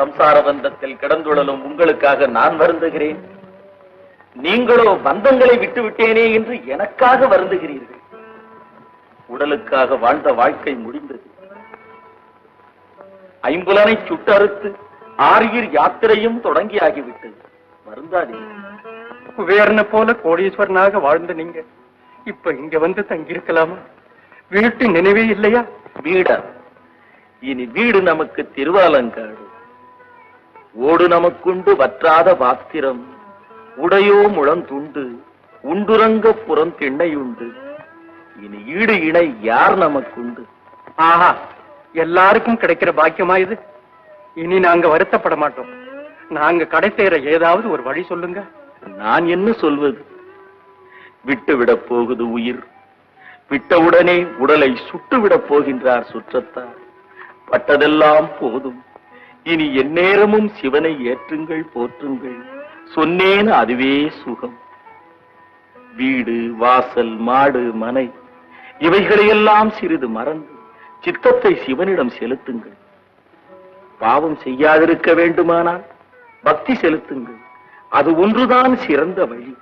சம்சார பந்தத்தில் கிடந்துழலும் உங்களுக்காக நான் வருந்துகிறேன். நீங்களோ பந்தங்களை விட்டு விட்டேனே என்று எனக்காக வருந்துகிறீர்கள். உடலுக்காக வாழ்ந்த வாழ்க்கை முடிந்தது. ஐம்புலனை சுட்டறுத்து ஆரியர் யாத்திரையும் தொடங்கியாகிவிட்டது. வருந்தாதீர்கள் குபேரனை போல கோடீஸ்வரனாக வாழ்ந்த நீங்க இப்ப இங்க வந்து தங்கியிருக்கலாமா? வீட்டு நினைவே இல்லையா? வீடா? இனி வீடு நமக்கு திருவாலங்காடு. ஓடு நமக்குண்டு வற்றாத பாத்திரம் உடையோ முழந்துண்டு உண்டுரங்க புறம் திண்ணையுண்டு. இனி ஈடு இணை யார் நமக்குண்டு? ஆஹா எல்லாருக்கும் கிடைக்கிற பாக்கியமா இது? இனி நாங்க வருத்தப்பட மாட்டோம். நாங்க கடை சேர ஏதாவது ஒரு வழி சொல்லுங்க. நான் என்ன சொல்வது? விட்டு விடப் போகுது உயிர். விட்டவுடனே உடலை சுட்டுவிடப் போகின்றார் சுற்றத்தார். பட்டதெல்லாம் போதும். இனி எந்நேரமும் சிவனை ஏற்றுங்கள் போற்றுங்கள். சொன்னேன் அதுவே சுகம். வீடு வாசல் மாடு மனை இவைகளையெல்லாம் சிறிது மறந்து சித்தத்தை சிவனிடம் செலுத்துங்கள். பாவம் செய்யாதிருக்க வேண்டுமானால் பக்தி செலுத்துங்கள். அது ஒன்றுதான் சிறந்த வழி.